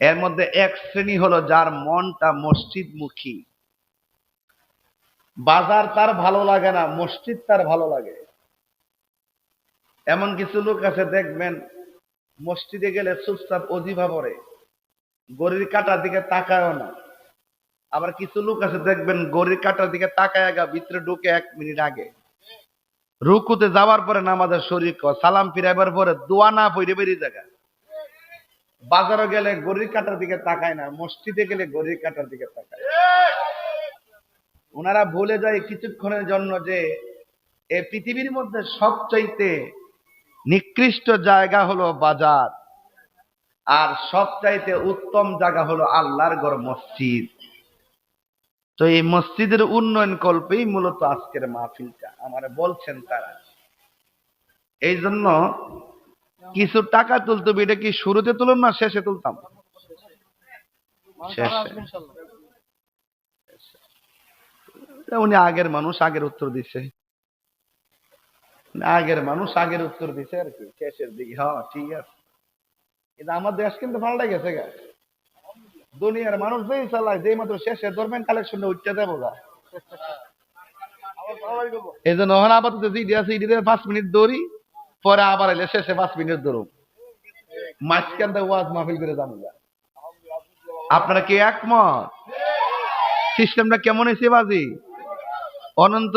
এর মধ্যে এক শ্রেণি হলো যার মনটা মসজিদমুখী। বাজার তার ভালো লাগে না, মসজিদ তার ভালো লাগে। এমন কিছু লোক আছে, দেখবেন, মসজিদে গেলে চুপচাপ অজিভা পড়ে গড়ির কাটার দিকে তাকায়ও না। আবার কিছু লোক আছে, দেখবেন, গরির কাটার দিকে তাকায় গা, ভিতরে ঢুকে এক মিনিট আগে। রুকুতে যাওয়ার পরে নামাজের শরীর সালাম ফিরাইবার পরে দোয়া না পড়ে বেরিয়ে জায়গা বাজারে গেলে গড়ির কাটার দিকে তাকায় না, মসজিদে গেলে গড়ির কাটার দিকে তাকায়। ওনারা ভুলে যায় কিছুক্ষণের জন্য যে এই পৃথিবীর মধ্যে সবচাইতে নিকৃষ্ট জায়গা হলো বাজার, আর সবচাইতে উত্তম জায়গা হলো আল্লাহর ঘর মসজিদ। তো এই মসজিদের উন্নয়ন কল্পেই মূলত আজকের মাহফিলটা, আমার বলছেন তারা। এই জন্য কিছু টাকা তুলতে এটা কি শুরুতে তুলুন না শেষে তুলতাম? শেষে। উনি আগের মানুষ আগের উত্তর দিছে। আগের মানুষ আগের উত্তর দিছে আর কি শেষের দিকে। হ্যাঁ ঠিক আছে। কিন্তু আমার দেশ কিন্তু পাল্টে গেছে গা। দুনিয়ার মানুষ যেই চালায় যেই মাত্র শেষে ধরবেন কালেকশন উঠতে দেবো গা। এই জন্য আপাতত জিডি আছে ইডিতে পাঁচ মিনিট দৌড়ি। পরে আবার এলে শেষে পাঁচ মিনিট ধরুন। মাঝখান ওয়াজ মাহফিল করে যাব আপনারা কি একমত? সিস্টেমটা কেমন হয়েছে বাজি? অনন্ত